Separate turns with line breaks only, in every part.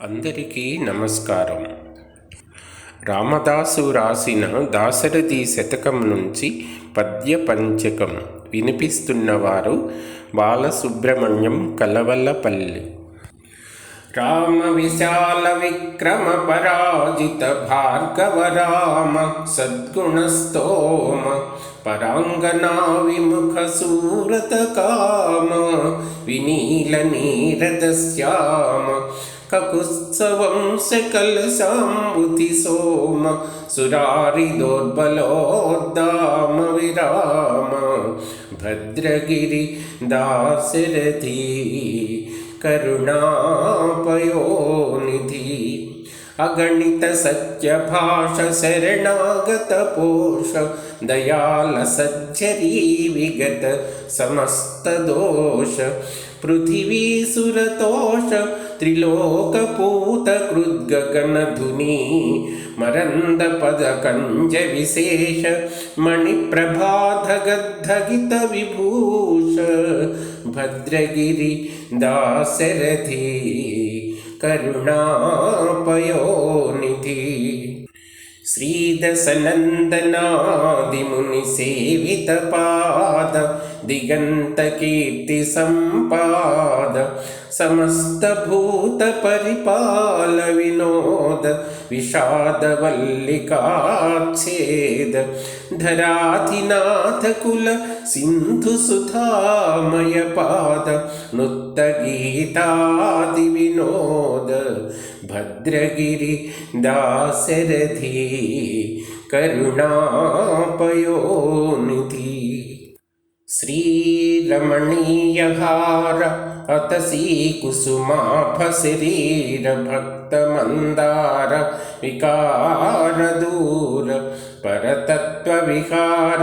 అందరికీ నమస్కారం. రామదాసు రాసిన దాశరథి శతకం నుంచి పద్య పంచకం వినిపిస్తున్నవారు బాలసుబ్రహ్మణ్యం కలవల్లపల్లి రామ విశాల విక్రమ పరాజిత భార్గవ రామ సద్గుణస్తోమ पराङ्गनाविमुखसूरतकाम विनीलनीरदस्याम ककुत्सवं सकलशामुति सोम सुरारि दुर्बलोद्दाम विराम भद्रगिरिदाशरथी करुणापयोनिधि। अगणितसत्यभाषशरणागतपोष दयालसज्जरी विगत समस्तदोष पृथिवीसुरतोष त्रिलोकपूतकृद्गगनधुनी मरन्दपदकञ्जविशेष मणिप्रभाधगद्धगितविभूष भद्रगिरिदासरथी करुणापयो శ్రీదశనందనాదిముని సేవిత పాద దిగంత కీర్తి సంపాద సమస్త భూత పరిపాల వినోద విషాదవల్లికాచ్ఛేద ధరాధినాథ కుల సింధు సుధామయ పాద నృత్త గీతాది వినోద भद्रगिरिदासरथि करुणापयोनिधि। श्रीरमणीयहार अतसी कुसुमाफशरीरभक्तमन्दार विकारदूर परतत्त्वविहार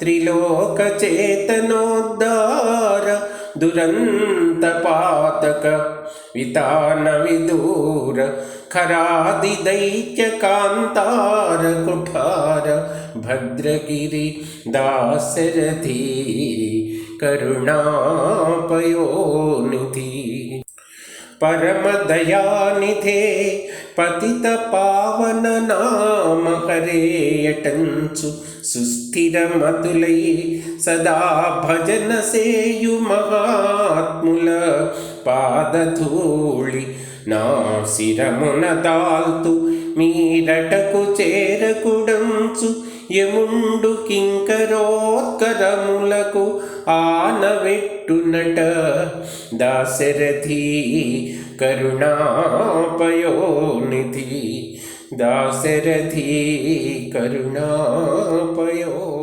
त्रिलोकचेतनोद्धार दुरन्तपातक वितानविदूर खरादिदैत्यकान्तार कुठार भद्रगिरि दासरथी करुणापयोनिधि परमदयानिधे పతితపావన నామ హరేయటంచు సుస్థిరమతులై సదా భజన సేయు మహాత్ముల పాదధూళి నా శిరమున దాల్తు మీరటకు చేరకుడంచు యముండు కింకరోత్కరములకు ఆనవెట్టునట దాశరథి కరుణాపయోనిధి. దాశరథి కరుణాపయో